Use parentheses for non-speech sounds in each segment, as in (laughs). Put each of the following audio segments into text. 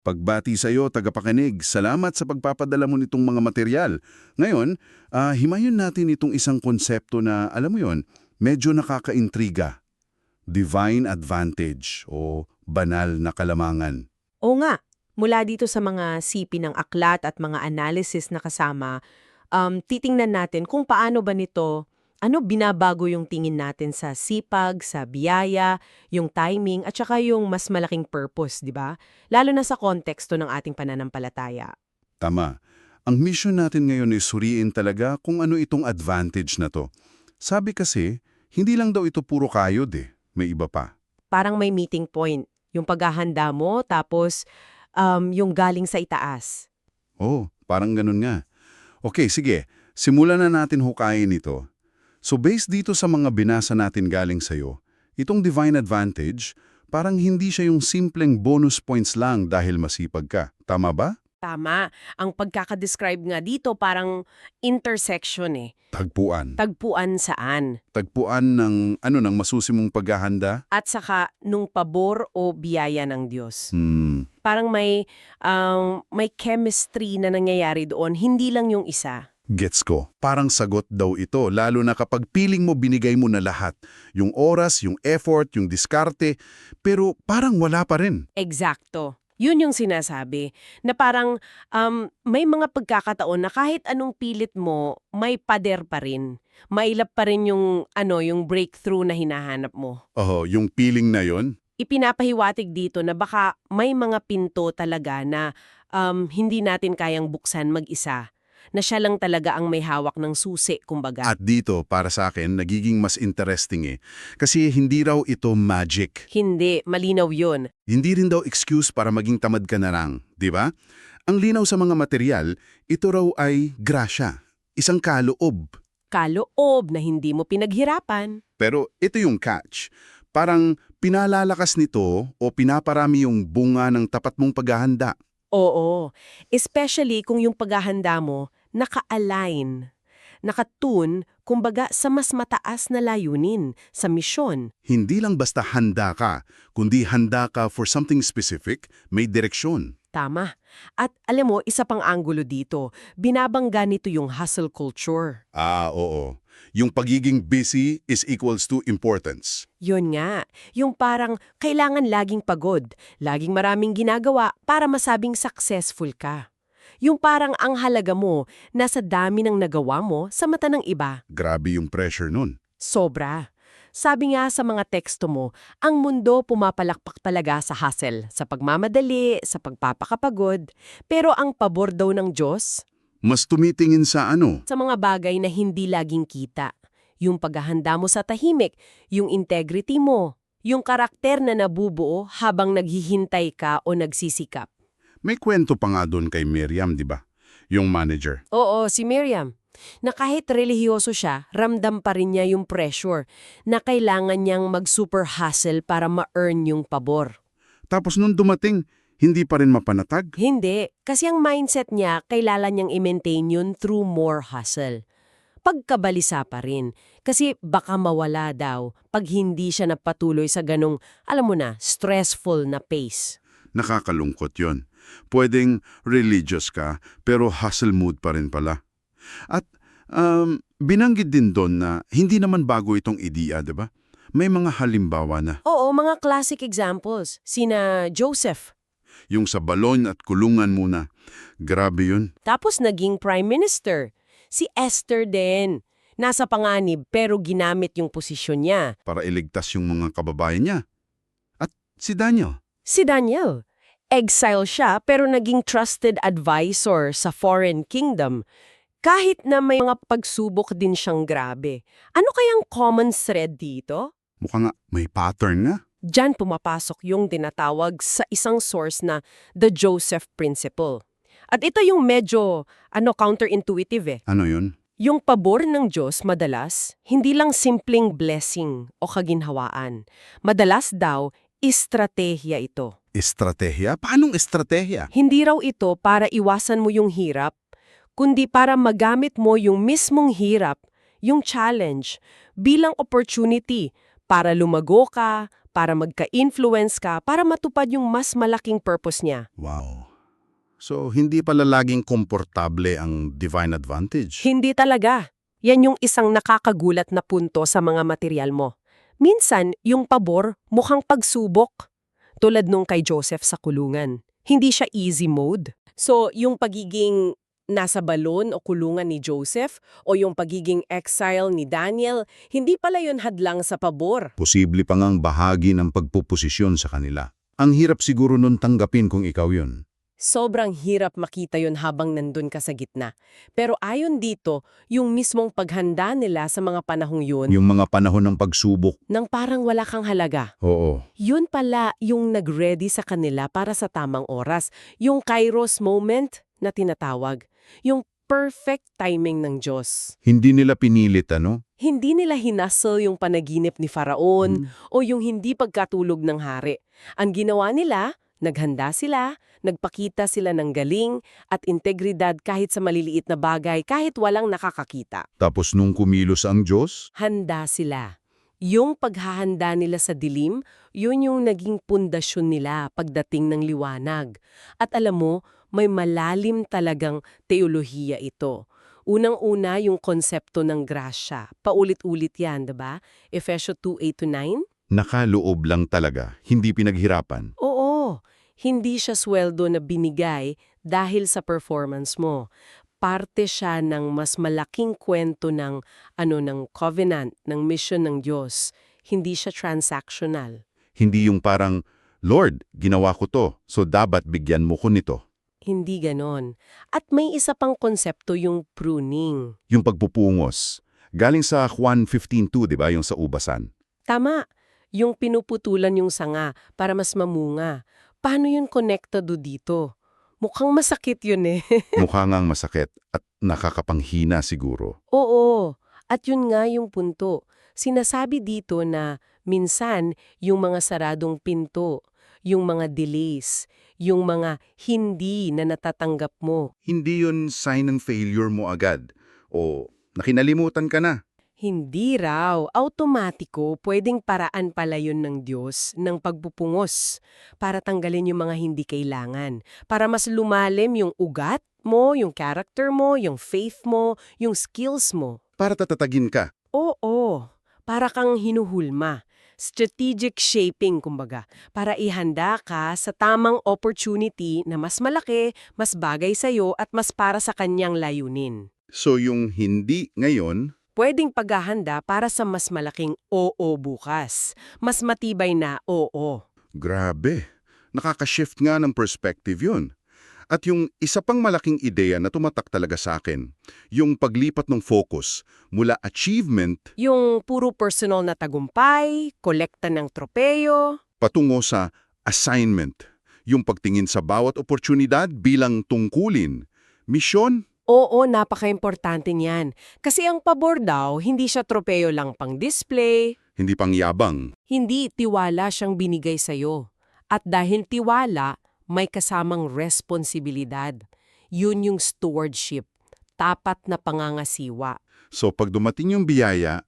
Pagbati sa iyo, tagapakinig, salamat sa pagpapadala mo nitong mga material. Ngayon, ah, himayin natin itong isang konsepto na, alam mo yon, medyo nakakaintriga. Divine advantage o banal na kalamangan. Oo nga, mula dito sa mga sipi ng aklat at mga analysis na kasama, um, titingnan natin kung paano ba nito, ano binabago yung tingin natin sa sipag, sa biyaya, yung timing, at saka yung mas malaking purpose, di ba? Lalo na sa konteksto ng ating pananampalataya. Tama. Ang mission natin ngayon ay suriin talaga kung ano itong advantage na to. Sabi kasi, hindi lang daw ito puro kayod eh. May iba pa. Parang may meeting point, yung paghahanda mo, tapos um, yung galing sa itaas. Oh, parang ganun nga. Okay, sige. Simulan na natin hukayin ito. So based dito sa mga binasa natin galing sa'yo, itong divine advantage, parang hindi siya yung simpleng bonus points lang dahil masipag ka. Tama ba? Tama. Ang pagkakadescribe nga dito parang intersection eh. Tagpuan. Tagpuan saan? Tagpuan ng ano ng masusimong paghahanda? At saka nung pabor o biyaya ng Diyos. Hmm. Parang may, um, may chemistry na nangyayari doon, hindi lang yung isa. Gets ko. Parang sagot daw ito, lalo na kapag piling mo binigay mo na lahat. Yung oras, yung effort, yung diskarte, pero parang wala pa rin. Eksakto. Yun yung sinasabi, na parang um, may mga pagkakataon na kahit anong pilit mo, may pader pa rin. Mailap pa rin yung, ano, yung breakthrough na hinahanap mo. Oho, yung feeling na yon Ipinapahiwatig dito na baka may mga pinto talaga na um, hindi natin kayang buksan mag-isa. Na siya lang talaga ang may hawak ng susi, kumbaga. At dito, para sa akin, nagiging mas interesting eh. Kasi hindi raw ito magic. Hindi, malinaw yun. Hindi rin daw excuse para maging tamad ka na lang, di ba? Ang linaw sa mga material, ito raw ay grasya, isang kaloob. Kaloob na hindi mo pinaghirapan. Pero ito yung catch. Parang pinalalakas nito o pinaparami yung bunga ng tapat mong paghahanda. Oo, especially kung yung paghahanda mo naka-align, nakatune, kumbaga sa mas mataas na layunin, sa misyon. Hindi lang basta handa ka, kundi handa ka for something specific, may direksyon. Tama. At alam mo, isa pang anggulo dito, binabangga nito yung hustle culture. Ah, oo. Yung pagiging busy is equals to importance. Yun nga, yung parang kailangan laging pagod, laging maraming ginagawa para masabing successful ka. Yung parang ang halaga mo nasa dami ng nagawa mo sa mata ng iba. Grabe yung pressure nun. Sobra. Sabi nga sa mga teksto mo, ang mundo pumapalakpak talaga sa hustle, sa pagmamadali, sa pagpapakapagod. Pero ang pabor daw ng Diyos, Mas tumitingin sa ano? sa mga bagay na hindi laging kita. Yung paghahanda mo sa tahimik, yung integrity mo, yung karakter na nabubuo habang naghihintay ka o nagsisikap. May kwento pa nga doon kay Miriam, di ba? Yung manager. Oo, si Miriam. Na kahit relihiyoso siya, ramdam pa rin niya yung pressure na kailangan niyang mag-super hustle para ma-earn yung pabor. Tapos nung dumating, hindi pa rin mapanatag. Hindi, kasi ang mindset niya, kailangan niyang i-maintain yun through more hustle. Pagkabalisa pa rin, kasi baka mawala daw pag hindi siya napatuloy sa ganong, alam mo na, stressful na pace. Nakakalungkot yon. Pwedeng religious ka, pero hustle mood pa rin pala. At um, binanggit din doon na hindi naman bago itong ideya, di ba? May mga halimbawa na. Oo, mga classic examples. Sina Joseph, Yung sa balon at kulungan muna. Grabe yun. tapos naging prime minister. Si Esther din. Nasa panganib pero ginamit yung posisyon niya. para iligtas yung mga kababayan niya. At si Daniel, Si Daniel. Exile siya pero naging trusted advisor sa foreign kingdom. Kahit na may mga pagsubok din siyang grabe. Ano kayang common thread dito? mukha nga may pattern nga. Diyan pumapasok yung tinatawag sa isang source na the Joseph Principle. At ito yung medyo ano counterintuitive eh. Ano yun? Yung pabor ng Diyos madalas, hindi lang simpleng blessing o kaginhawaan. Madalas daw, estratehiya ito. Estratehiya? Paanong estratehiya? Hindi raw ito para iwasan mo yung hirap, kundi para magamit mo yung mismong hirap, yung challenge, bilang opportunity para lumago ka, para magka-influence ka, para matupad yung mas malaking purpose niya. Wow. So, hindi pala laging komportable ang divine advantage. Hindi talaga. Yan yung isang nakakagulat na punto sa mga material mo. Minsan, yung pabor mukhang pagsubok. Tulad nung kay Joseph sa kulungan. Hindi siya easy mode. So, yung pagiging nasa balon o kulungan ni Joseph o yung pagiging exile ni Daniel, hindi pala yun hadlang sa pabor. Posible pa ngang bahagi ng pagpuposisyon sa kanila. Ang hirap siguro nun tanggapin kung ikaw yun. Sobrang hirap makita yun habang nandun ka sa gitna. Pero ayon dito, yung mismong paghanda nila sa mga panahong yun, Yung mga panahon ng pagsubok. nang parang wala kang halaga. Oo. Yun pala yung nag-ready sa kanila para sa tamang oras. Yung kairos moment na tinatawag. Yung perfect timing ng Diyos. Hindi nila pinilit, ano? Hindi nila hinasel yung panaginip ni Faraon o yung hindi pagkatulog ng hari. Ang ginawa nila, naghanda sila, nagpakita sila ng galing at integridad kahit sa maliliit na bagay kahit walang nakakakita. Tapos nung kumilos ang Diyos, Handa sila. Yung paghahanda nila sa dilim, yun yung naging pundasyon nila pagdating ng liwanag. At alam mo, may malalim talagang teolohiya ito. Unang-una yung konsepto ng grasya. Paulit-ulit yan, 'di ba? Efesyo 2:8-9. nakaloob lang talaga, hindi pinaghirapan. Oo, hindi siya sweldo na binigay dahil sa performance mo. Parte siya ng mas malaking kwento ng ano ng covenant, ng mission ng Diyos. Hindi siya transactional. Hindi yung parang, Lord, ginawa ko to, so dapat bigyan mo ko nito. Hindi ganon. At may isa pang konsepto yung pruning. Yung pagpupungos. Galing sa Juan 15.2, di ba? Yung sa ubasan. Tama, yung pinuputulan yung sanga para mas mamunga. Paano yun konektado dito? Mukhang masakit yun eh. (laughs) Mukha ngang masakit at nakakapanghina siguro. Oo, at yun nga yung punto. Sinasabi dito na minsan yung mga saradong pinto, yung mga delays, yung mga hindi na natatanggap mo, Hindi yun sign ng failure mo agad. O nakinalimutan ka na. hindi raw, automatiko, pwedeng paraan pala yun ng Diyos ng pagpupungos para tanggalin yung mga hindi kailangan, para mas lumalim yung ugat mo, yung character mo, yung faith mo, yung skills mo. Para tatatagin ka. Oo, para kang hinuhulma. Strategic shaping, kumbaga, para ihanda ka sa tamang opportunity na mas malaki, mas bagay sa'yo at mas para sa kanyang layunin. So yung hindi ngayon, Pwedeng paghahanda para sa mas malaking oo bukas. Mas matibay na oo. grabe. Nakaka-shift nga ng perspective yun. At yung isa pang malaking ideya na tumatak talaga sa akin, yung paglipat ng focus mula achievement Yung puro personal na tagumpay, kolekta ng tropeyo, patungo sa assignment. Yung pagtingin sa bawat oportunidad bilang tungkulin. Misyon, Oo, napaka-importante niyan. Kasi ang pabor daw, hindi siya tropeyo lang pang display, hindi pang yabang. hindi tiwala siyang binigay sa'yo. At dahil tiwala, may kasamang responsibilidad. Yun yung stewardship, tapat na pangangasiwa. So pag dumating yung biyaya,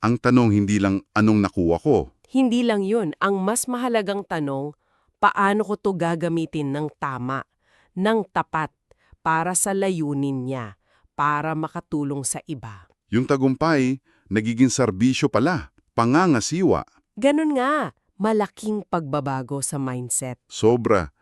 ang tanong hindi lang anong nakuha ko, Hindi lang yun, ang mas mahalagang tanong, paano ko to gagamitin ng tama, ng tapat, para sa layunin niya, para makatulong sa iba. yung tagumpay, nagiging serbisyo pala, pangangasiwa, Ganun nga, malaking pagbabago sa mindset. sobra.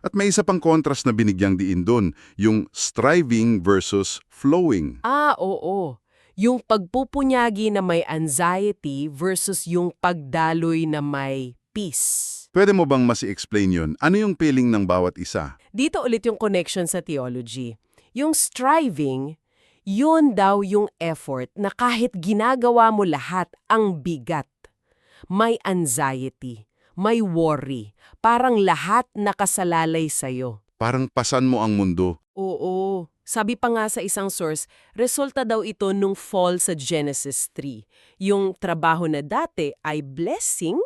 At may isa pang kontrast na binigyang diin doon, yung striving versus flowing. Ah, oo. Yung pagpupunyagi na may anxiety versus yung pagdaloy na may peace. Pwede mo bang mas i-explain yun? Ano yung feeling ng bawat isa? Dito ulit yung connection sa theology. Yung striving, yun daw yung effort na kahit ginagawa mo lahat ang bigat. May anxiety, may worry, parang lahat nakasalalay sa'yo. Parang pasan mo ang mundo. Oo. Sabi pa nga sa isang source, resulta daw ito nung fall sa Genesis 3. Yung trabaho na dati ay blessing,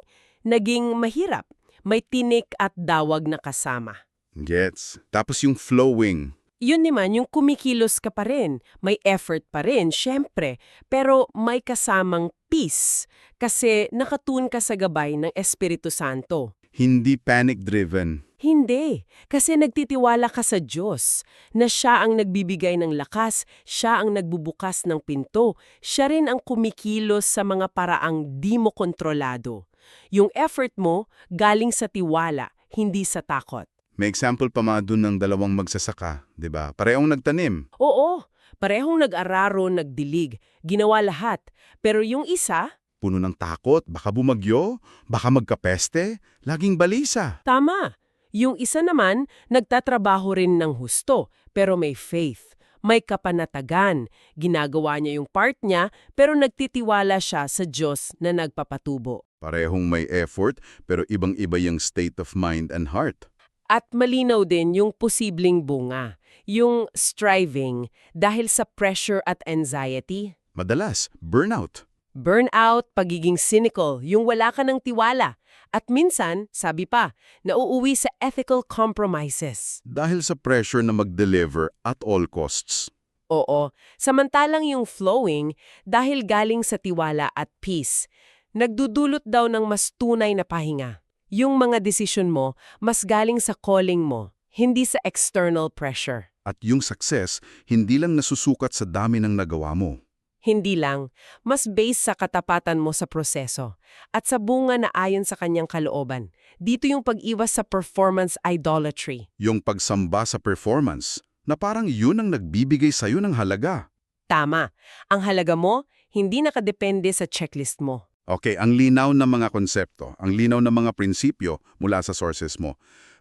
naging mahirap. May tinik at dawag na kasama. Gets. Tapos yung flowing. Yun naman, yung kumikilos ka pa rin. May effort pa rin, syempre. Pero may kasamang peace. Kasi nakatun ka sa gabay ng Espiritu Santo. Hindi panic-driven. Hindi. Kasi nagtitiwala ka sa Diyos. Na siya ang nagbibigay ng lakas, siya ang nagbubukas ng pinto, siya rin ang kumikilos sa mga paraang di mo kontrolado. Yung effort mo galing sa tiwala, hindi sa takot. May example pa mga dun ng dalawang magsasaka, di ba? Parehong nagtanim. Oo, parehong nag-araro, nagdilig, ginawa lahat. Pero yung isa, Puno ng takot, baka bumagyo, baka magkapeste, laging balisa. tama. Yung isa naman, nagtatrabaho rin ng husto, pero may faith. May kapanatagan. Ginagawa niya yung part niya, pero nagtitiwala siya sa Diyos na nagpapatubo. Parehong may effort, pero ibang-iba yung state of mind and heart. At malinaw din yung posibleng bunga, yung striving dahil sa pressure at anxiety. Madalas, burnout. Burnout, pagiging cynical, yung wala ka ng tiwala. At minsan, sabi pa, nauuwi sa ethical compromises. Dahil sa pressure na mag-deliver at all costs. Oo, samantalang yung flowing, dahil galing sa tiwala at peace, nagdudulot daw ng mas tunay na pahinga. Yung mga desisyon mo, mas galing sa calling mo, hindi sa external pressure. At yung success, hindi lang nasusukat sa dami ng nagawa mo. Hindi lang, mas based sa katapatan mo sa proseso at sa bunga na ayon sa kanyang kalooban. Dito yung pag-iwas sa performance idolatry. Yung pagsamba sa performance, na parang yun ang nagbibigay sa'yo ng halaga. Tama, ang halaga mo hindi nakadepende sa checklist mo. Okay, ang linaw ng mga konsepto, ang linaw ng mga prinsipyo mula sa sources mo.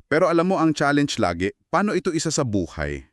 Pero alam mo ang challenge lagi, paano ito isa sa buhay?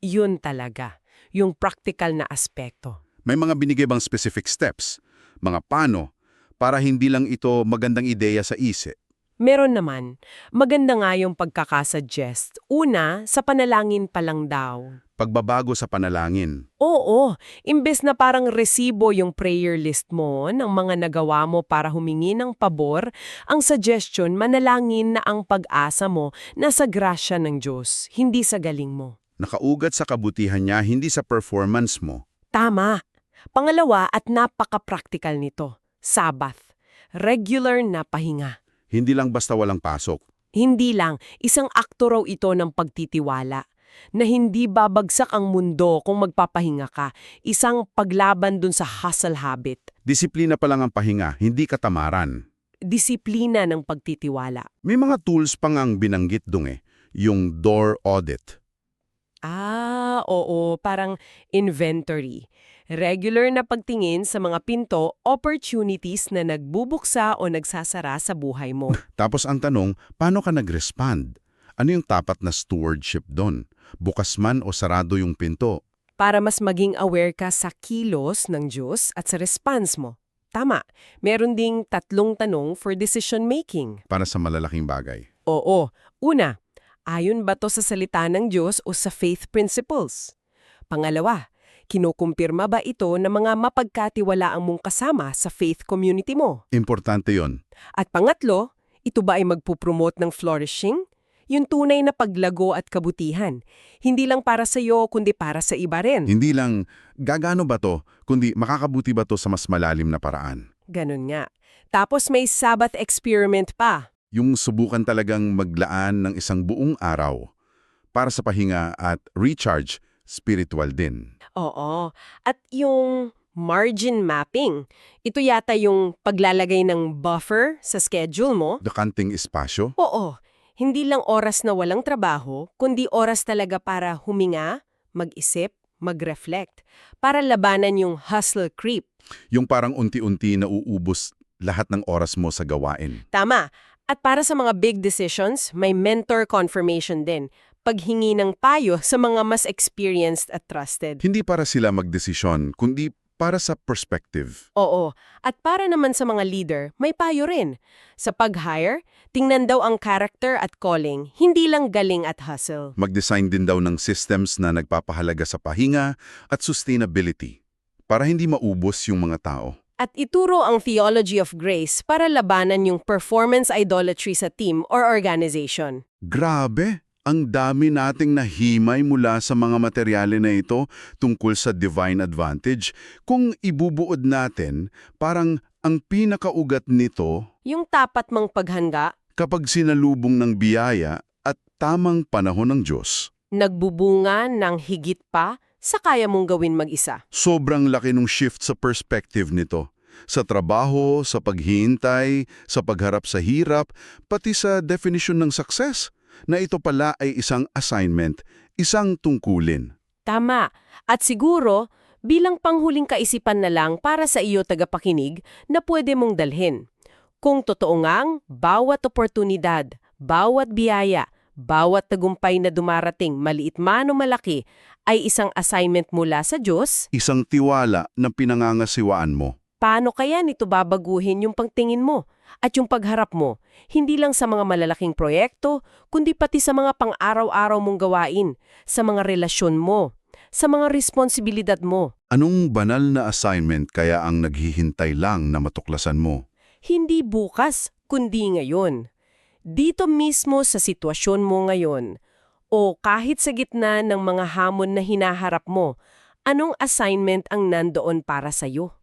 Yun talaga, yung practical na aspekto. May mga binigay bang specific steps, mga paano, para hindi lang ito magandang ideya sa isip? Meron naman, maganda nga yung pagkakasuggest. Una, sa panalangin pa lang daw. Pagbabago sa panalangin. Oo, imbes na parang resibo yung prayer list mo ng mga nagawa mo para humingi ng pabor, ang suggestion manalangin na ang pag-asa mo nasa grasya ng Diyos, hindi sa galing mo. Nakaugat sa kabutihan niya, hindi sa performance mo. Tama. Pangalawa at napaka-practical nito, Sabbath. Regular na pahinga. Hindi lang basta walang pasok. Hindi lang, isang akto raw ito ng pagtitiwala na hindi babagsak ang mundo kung magpapahinga ka. Isang paglaban dun sa hustle habit. Disiplina pa lang ang pahinga, hindi katamaran. Disiplina ng pagtitiwala. May mga tools pang ang binanggit dong eh, yung door audit. Ah, oo, parang inventory. Regular na pagtingin sa mga pinto, opportunities na nagbubuksa o nagsasara sa buhay mo. (laughs) Tapos ang tanong, paano ka nag-respond? Ano yung tapat na stewardship doon? Bukas man o sarado yung pinto? Para mas maging aware ka sa kilos ng Diyos at sa response mo. Tama, meron ding tatlong tanong for decision making. Para sa malalaking bagay. Oo, una, ayon ba to sa salita ng Diyos o sa faith principles? Pangalawa, kinukumpirma ba ito ng mga mapagkatiwalaang mong kasama sa faith community mo? Importante yon. At pangatlo, ito ba ay magpupromote ng flourishing? Yung tunay na paglago at kabutihan. Hindi lang para sa iyo, kundi para sa iba rin. Hindi lang gagano ba to, kundi makakabuti ba to sa mas malalim na paraan. Ganun nga. Tapos may Sabbath experiment pa. Yung subukan talagang maglaan ng isang buong araw para sa pahinga at recharge spiritual din. Oo. At yung margin mapping. Ito yata yung paglalagay ng buffer sa schedule mo. Dakanting espasyo? Oo. Hindi lang oras na walang trabaho, kundi oras talaga para huminga, mag-isip, mag-reflect, para labanan yung hustle creep. Yung parang unti-unti na uubos lahat ng oras mo sa gawain. Tama. At para sa mga big decisions, may mentor confirmation din. Paghingi ng payo sa mga mas experienced at trusted. Hindi para sila magdesisyon, kundi para sa perspective. Oo. At para naman sa mga leader, may payo rin. Sa pag-hire, tingnan daw ang character at calling, hindi lang galing at hustle. Mag-design din daw ng systems na nagpapahalaga sa pahinga at sustainability para hindi maubos yung mga tao. At ituro ang theology of grace para labanan yung performance idolatry sa team or organization. Grabe! Ang dami nating nahimay mula sa mga materyale na ito tungkol sa divine advantage. Kung ibubuod natin, parang ang pinakaugat nito Yung tapat mang paghanga, kapag sinalubong ng biyaya at tamang panahon ng Diyos. nagbubunga ng higit pa sa kaya mong gawin mag-isa. Sobrang laki ng shift sa perspective nito. Sa trabaho, sa paghihintay, sa pagharap sa hirap, pati sa definition ng success, na ito pala ay isang assignment, isang tungkulin. Tama. At siguro, bilang panghuling kaisipan na lang para sa iyo tagapakinig na pwede mong dalhin. Kung totoo ngang, bawat oportunidad, bawat biyaya, bawat tagumpay na dumarating, maliit man o malaki, ay isang assignment mula sa Diyos, Isang tiwala na pinangangasiwaan mo. paano kaya nito babaguhin yung pangtingin mo at yung pagharap mo, hindi lang sa mga malalaking proyekto, kundi pati sa mga pang-araw-araw mong gawain, sa mga relasyon mo, sa mga responsibilidad mo. Anong banal na assignment kaya ang naghihintay lang na matuklasan mo? Hindi bukas, kundi ngayon. Dito mismo sa sitwasyon mo ngayon, o kahit sa gitna ng mga hamon na hinaharap mo, anong assignment ang nandoon para sa'yo?